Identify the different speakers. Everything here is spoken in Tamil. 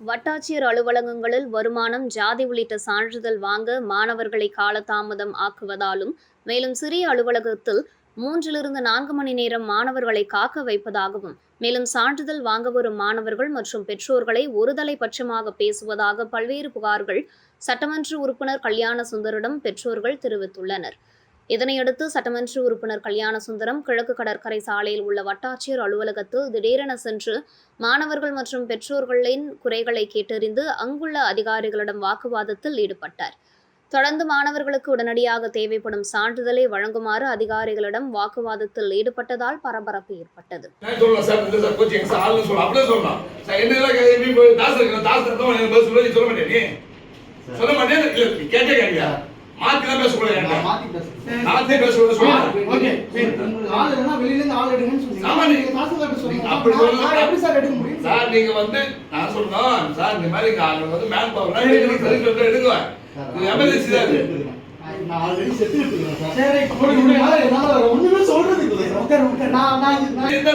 Speaker 1: வட்டாட்சியர் அலுவலகங்களில் வருமானம் ஜாதி உள்ளிட்ட சான்றிதழ் வாங்க மாணவர்களை காலதாமதம் ஆக்குவதாலும் மேலும் சிறிய அலுவலகத்தில் மூன்றிலிருந்து நான்கு மணி நேரம் மாணவர்களை காக்க வைப்பதாகவும் மேலும் சான்றிதழ் வாங்க வரும் மாணவர்கள் மற்றும் பெற்றோர்களை ஒருதலை பட்சமாக பேசுவதாக பல்வேறு புகார்கள் சட்டமன்ற உறுப்பினர் கல்யாண சுந்தரிடம் பெற்றோர்கள் தெரிவித்துள்ளனர். இதனையடுத்து சட்டமன்ற உறுப்பினர் கல்யாண சுந்தரம் கிழக்கு கடற்கரை சாலையில் உள்ள வட்டாட்சியர் அலுவலகத்தில் திடீரென சென்று மாணவர்கள் மற்றும் பெற்றோர்களின் குறைகளை கேட்டறிந்து அங்குள்ள அதிகாரிகளிடம் வாக்குவாதத்தில் ஈடுபட்டார். தொடர்ந்து மாணவர்களுக்கு உடனடியாக தேவைப்படும் சான்றிதழை வழங்குமாறு அதிகாரிகளிடம் வாக்குவாதத்தில் ஈடுபட்டதால் பரபரப்பு ஏற்பட்டது.
Speaker 2: சொல்ல மாட்டேன் இல்ல மாத்தி தான்
Speaker 3: நான்
Speaker 2: என்கிட்ட.
Speaker 3: மாத்தி பேசுறேன்.
Speaker 2: சொல்லுங்க
Speaker 3: ஓகே, சரி. உங்களுக்கு ஆள் வெளியில இருந்து ஆள் எடுங்கன்னு சொன்னீங்க.
Speaker 2: ஆமா,
Speaker 3: நீங்க தாசில்தார்ட்ட சொன்னீங்க.
Speaker 2: நீங்க அப்படி
Speaker 3: நான். நான் எப்படி சார் எடுக்க முடியும்?
Speaker 2: சார் நீங்க வந்து நான் சொல்லணும் சார் இந்த மாதிரி அங்க வந்து மேன் பவர் சரி எடுங்க இது எமர்ஜென்சி தான் இது
Speaker 3: நான் நான் already settled இருக்கிறேன் சார். சரி, ஒண்ணுமே சொல்றதுக்கு இல்லை சார். நான் நான் நான்
Speaker 2: என்ன